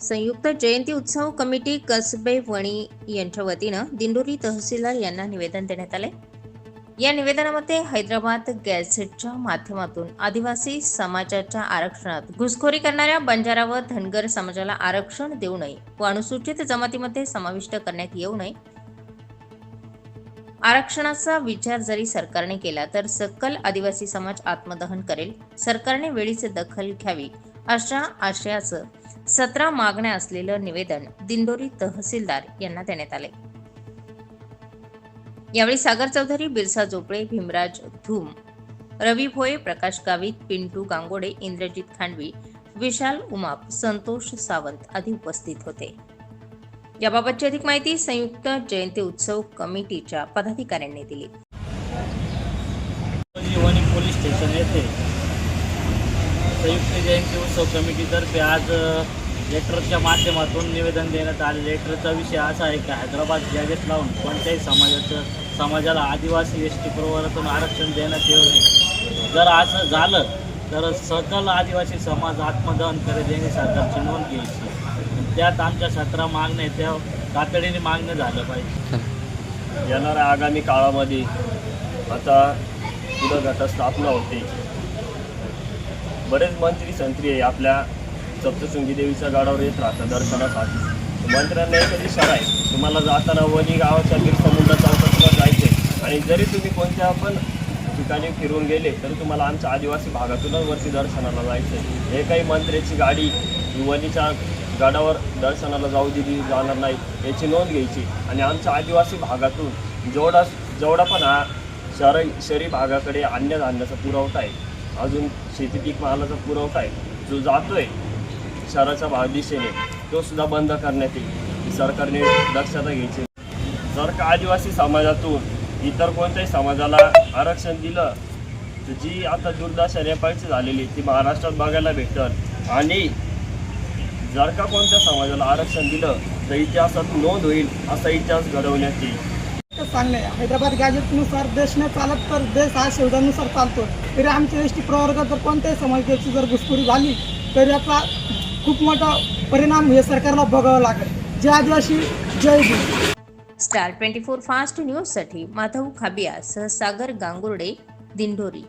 संयुक्त जयंती उत्सव कमिटी कसबे वणी यांच्या वतीनं दिंडोरी तहसीलदार यांना निवेदन देण्यात आले या निवेदनामध्ये हैदराबाद गॅझेटच्या माध्यमातून आदिवासी समाजाच्या आरक्षणात घुसखोरी करणाऱ्या बंजारा व धनगर समाजाला आरक्षण देऊ नये व अनुसूचित जमातीमध्ये समाविष्ट करण्यात येऊ नये. आरक्षणाचा विचार जरी सरकारने केला तर सकल आदिवासी समाज आत्मदहन करेल. सरकारने वेळीच दखल घ्यावी. अशा आशयाचं सतरा मागण्या असलेलं निवेदन दिंडोरी तहसीलदार यांना देण्यात आले. यावेळी सागर चौधरी बिरसा जोपळे भीमराज धूम रवी भोये प्रकाश गावित पिंटू गांगोडे इंद्रजित खांडवी विशाल उमाप संतोष सावंत आदी उपस्थित होते. याबाबतची अधिक माहिती संयुक्त जयंती उत्सव कमिटीच्या पदाधिकाऱ्यांनी दिली. पोलीस स्टेशन येथे संयुक्त जयंती उत्सव कमिटीतर्फे आज लेटरच्या माध्यमातून निवेदन देण्यात आले लेटरचा विषय असा आहे की हैदराबाद गॅजेट लावून कोणत्याही समाजाचं समाजाला आदिवासी एस टी प्रवर्गातून आरक्षण देण्यात येऊ नये. जर असं झालं तर सकल आदिवासी समाज आत्मदहन करेल यांनी सरकारची नोंद केली. त्यात आमच्या सतरा मागण्या आहे त्या तातडीने मागणं झालं पाहिजे. येणाऱ्या आगामी काळामध्ये आता पुढं घटस्थापना होते. बरेच मंत्री संत्री आहे आपल्या सप्तशृंगी देवीच्या गडावर येत राहतात दर्शनासाठी. मंत्र्यांना एकच इशारा आहे तुम्हाला जाताना वणी गावाच्या बिरसमुंडा चौकातला जायचे आणि जरी तुम्ही कोणत्या पण ठिकाणी फिरून गेले तरी तुम्हाला आमच्या आदिवासी भागातूनच वरती दर्शनाला जायचं हे काही मंत्र्याची गाडी वणीच्या गडावर दर्शनाला जाऊ दिली जाणार नाही याची नोंद घ्यायची. आणि आमच्या आदिवासी भागातून जेवढा जेवढा पण हा शहर शहरी भागाकडे अन्नधान्याचा पुरवठा आहे अजून शेती पीक मालाचा पुरवठा आहे जो जातोय शहराच्या भाग दिशेने तो सुद्धा बंद करण्यात येईल. सरकारने दक्षता घ्यायची. जर का आदिवासी समाजातून इतर कोणत्याही समाजाला आरक्षण दिलं तर जी आता दुर्दशा नेपाळची झालेली ती महाराष्ट्रात बघायला भेटल. आणि जर का कोणत्या समाजाला आरक्षण दिलं तर इतिहासात नोंद होईल असा इतिहास घडवण्यात येईल. चांगलं सांगणे हैदराबाद गॅजेटनुसार देश नाही चालत तर देश हा शब्दानुसार चालतो तरी आमच्या एस टी प्रवर्गात जर कोणत्याही समाजाची जर घुसखोरी झाली तर याचा खूप मोठा परिणाम हे सरकारला बघावं लागेल. जय आदिवासी जय Bhim. Star twenty four fast न्यूजसाठी माधव खाबिया सहसागर गांगुर्डे दिंडोरी.